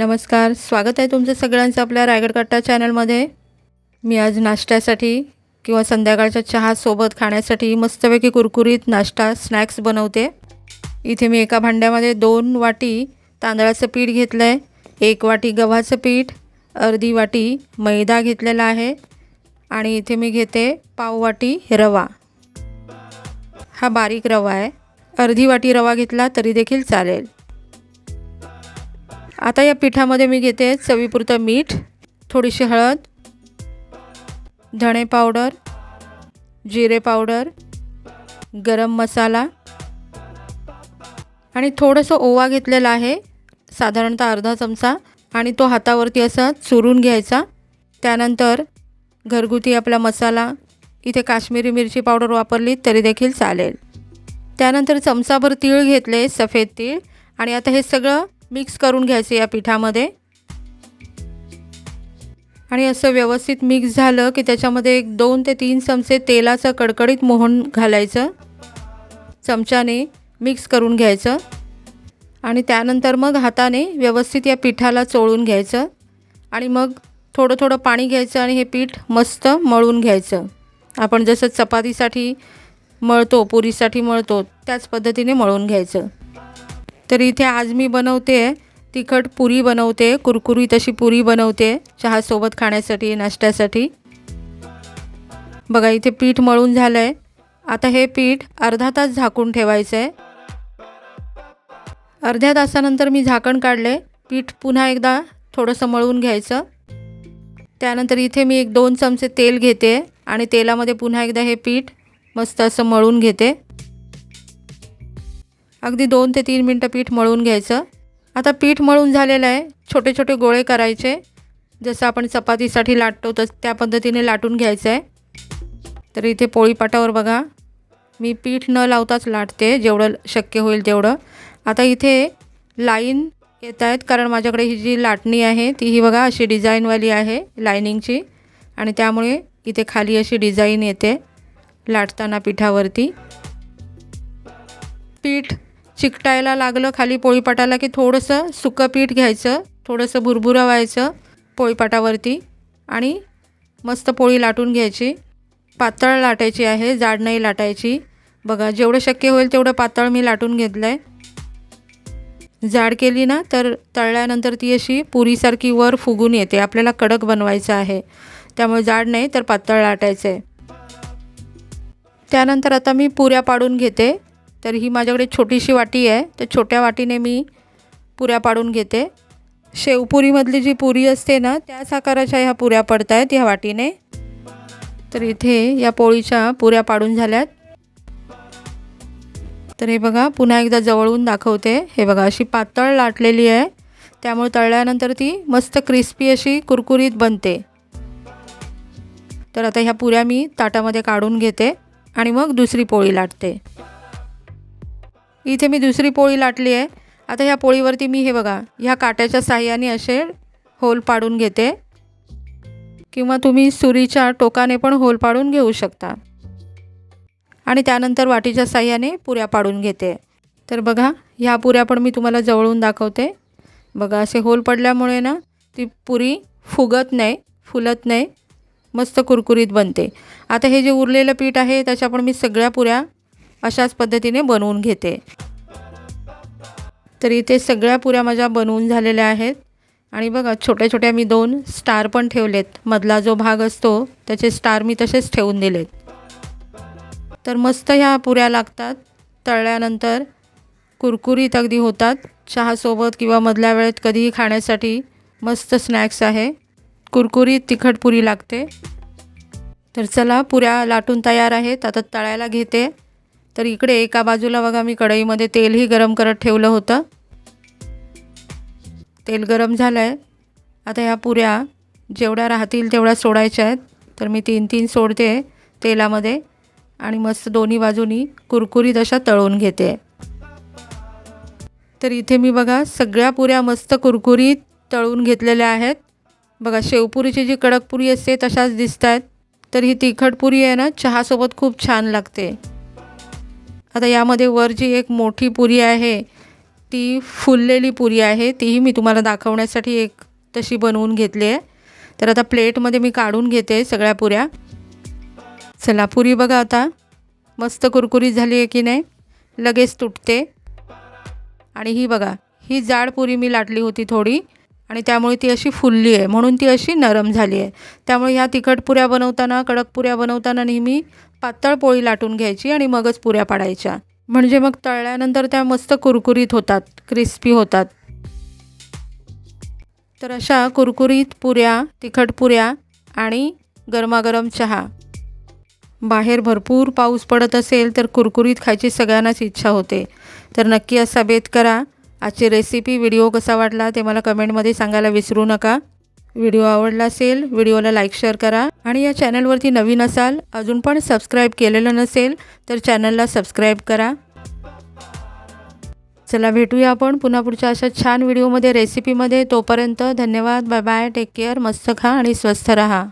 नमस्कार स्वागत आहे तुमचं सगळ्यांचं आपल्या रायगड कट्टा चॅनलमध्ये. मी आज नाश्त्यासाठी किंवा संध्याकाळच्या चहासोबत खाण्यासाठी मस्तपैकी कुरकुरीत नाश्ता स्नॅक्स बनवते. इथे मी एका भांड्यामध्ये दोन वाटी तांदळाचं पीठ घेतलं आहे एक वाटी गव्हाचं पीठ अर्धी वाटी मैदा घेतलेला आहे आणि इथे मी घेते पाव वाटी रवा. हा बारीक रवा आहे. अर्धी वाटी रवा घेतला तरी देखील चालेल. आता या पिठामध्ये मी घेते चवीपुरतं मीठ थोडीशी हळद धणे पावडर जिरे पावडर गरम मसाला आणि थोडंसं ओवा घेतलेला आहे साधारणतः अर्धा चमचा आणि तो हातावरती असा चुरून घ्यायचा. त्यानंतर घरगुती आपला मसाला इथे काश्मीरी मिरची पावडर वापरली तरी देखील चालेल. त्यानंतर चमचाभर तीळ घेतले सफेद तीळ आणि आता हे सगळं मिक्स करून घ्यायचं या पिठामध्ये. आणि असं व्यवस्थित मिक्स झालं की त्याच्यामध्ये एक दोन ते तीन चमचे तेलाचं कडकडीत मोहन घालायचं. चमच्याने मिक्स करून घ्यायचं. आणि त्यानंतर मग हाताने व्यवस्थित या पिठाला चोळून घ्यायचं. आणि मग थोडं थोडं पाणी घ्यायचं आणि हे पीठ मस्त मळून घ्यायचं. आपण जसं चपातीसाठी मळतो पुरीसाठी मळतो त्याच पद्धतीने मळून घ्यायचं. तर इथे आज मी बनवते तिखट पुरी बनवते कुरकुरी तशी पुरी बनवते चहासोबत खाण्यासाठी नाश्त्यासाठी. बघा इथे पीठ मळून झालं आहे आता हे पीठ अर्धा तास झाकून ठेवायचं आहे अर्ध्या तासानंतर मी झाकण काढले पीठ पुन्हा एकदा थोडंसं मळून घ्यायचं. त्यानंतर इथे मी एक दोन चमचे तेल घेते आणि तेलामध्ये पुन्हा एकदा हे पीठ मस्त असं मळून घेते. अगदी दोन ते तीन मिनटं पीठ मळून घ्यायचं. आता पीठ मळून झालेलं आहे. छोटे छोटे गोळे करायचे. जसं आपण चपातीसाठी लाटतो तस त्या पद्धतीने लाटून घ्यायचं आहे तर इथे पोळीपाटावर बघा. मी पीठ न लावताच लाटते जेवढं शक्य होईल तेवढं. आता इथे लाईन येत आहेत कारण माझ्याकडे ही जी लाटणी आहे ती ही बघा अशी डिझाईनवाली आहे लायनिंगची आणि त्यामुळे इथे खाली अशी डिझाईन येते लाटताना पिठावरती. पीठ चिकटायला लागलं खाली पोळीपाटाला की थोडंसं सुकं पीठ घ्यायचं थोडंसं भुरभुरं व्हायचं पोळीपाटावरती आणि मस्त पोळी लाटून घ्यायची. पातळ लाटायची आहे जाड नाही लाटायची. बघा जेवढं शक्य होईल तेवढं पातळ मी लाटून घेतलं आहे जाड केली ना तर तळल्यानंतर ती अशी पुरीसारखी वर फुगून येते. आपल्याला कडक बनवायचं आहे. त्यामुळे जाड नाही तर पातळ लाटायचं आहे त्यानंतर आता मी पुऱ्या पाडून घेते. तर ही माझ्याकडे छोटीशी वाटी आहे. तर छोट्या वाटीने मी पुऱ्या पाडून घेते. शेवपुरीमधली जी पुरी असते ना त्याच आकाराच्या ह्या पुऱ्या पडत आहेत ह्या वाटीने. तर इथे या पोळीच्या पुऱ्या पाडून झाल्यात. तर हे बघा पुन्हा एकदा जवळून दाखवते. हे बघा अशी पातळ लाटलेली आहे. त्यामुळे तळल्यानंतर ती मस्त क्रिस्पी अशी कुरकुरीत बनते. तर आता ह्या पुऱ्या मी ताटामध्ये काढून घेते आणि मग दुसरी पोळी लाटते. इथे मी दुसरी पोळी लाटली आहे. आता ह्या पोळीवरती मी हे बघा ह्या काट्याच्या साह्याने असे होल पाडून घेते. किंवा तुम्ही सुरीच्या टोकाने पण होल पाडून घेऊ शकता. आणि त्यानंतर वाटीच्या साह्याने पुऱ्या पाडून घेते. तर बघा ह्या पुऱ्या पण मी तुम्हाला जवळून दाखवते. बघा असे होल पडल्यामुळे ना ती पुरी फुगत नाही फुलत नाही मस्त कुरकुरीत बनते. आता हे जे उरलेलं पीठ आहे त्याच्या पण मी सगळ्या पुऱ्या अशाच पद्धतीने बनवून घेते. तर इथे सगळ्या पुऱ्या माझ्या बनवून झालेल्या आहेत. आणि बघा छोट्या छोट्या मी दोन स्टार पण ठेवलेत. मधला जो भाग असतो त्याचे स्टार मी तसेच ठेवून दिलेत. तर मस्त ह्या पुऱ्या लागतात. तळल्यानंतर कुरकुरीत अगदी होतात. चहासोबत किंवा मधल्या वेळेत कधीही खाण्यासाठी मस्त स्नॅक्स आहे. कुरकुरीत तिखट पुरी लागते. तर चला पुऱ्या लाटून तयार आहेत. आता तळायला घेते. तर इकडे एका बाजूला बघा मी कढईमध्ये तेलही गरम करत ठेवलं होतं. तेल गरम झालं आहे आता ह्या पुऱ्या जेवढ्या राहतील तेवढ्या सोडायच्या आहेत. तर मी तीन तीन सोडते तेलामध्ये आणि मस्त दोन्ही बाजूनी कुरकुरीत अशा तळून घेते. तर इथे मी बघा सगळ्या पुऱ्या मस्त कुरकुरीत तळून घेतलेल्या आहेत. बघा शेवपुरीची जी कडक पुरी असते तशाच दिसत आहेत तर ही तिखट पुरी आहे ना चहासोबत खूप छान लागते. आता यामध्ये वर जी एक मोठी पुरी आहे ती फुललेली पुरी आहे तीही मी तुम्हाला दाखवण्यासाठी एक तशी बनवून घेतली आहे. तर आता प्लेटमध्ये मी काढून घेते सगळ्या पुऱ्या. चला पुरी बघा आता. मस्त कुरकुरीत झाली आहे की नाही? लगेच तुटते. आणि ही बघा ही जाड पुरी मी लाटली होती थोडी. आणि त्यामुळे ती अशी फुलली आहे. म्हणून ती अशी नरम झाली आहे. त्यामुळे ह्या तिखट पुऱ्या बनवताना कडक पुऱ्या बनवताना नेहमी पातळ पोळी लाटून घ्यायची आणि मगच पुऱ्या पाडायच्या. म्हणजे मग तळल्यानंतर त्या मस्त कुरकुरीत होतात क्रिस्पी होतात. तर अशा कुरकुरीत पुऱ्या तिखट पुऱ्या आणि गरमागरम चहा. बाहेर भरपूर पाऊस पडत असेल तर कुरकुरीत खायची सगळ्यांनाच इच्छा होते. तर नक्की असा बेत करा. आजची रेसिपी व्हिडिओ कसा वाटला ते मला कमेंटमध्ये सांगायला विसरू नका. व्हिडिओ आवडला असेल व्हिडिओला लाईक शेअर करा. आणि या चॅनलवरती नवीन असाल अजून पण सबस्क्राईब केलेलं नसेल तर चॅनलला सबस्क्राईब करा. चला भेटूया आपण पुन्हा पुढच्या अशा छान व्हिडिओमध्ये रेसिपीमध्ये तोपर्यंत धन्यवाद बाय बाय टेक केअर मस्त खा आणि स्वस्थ रहा.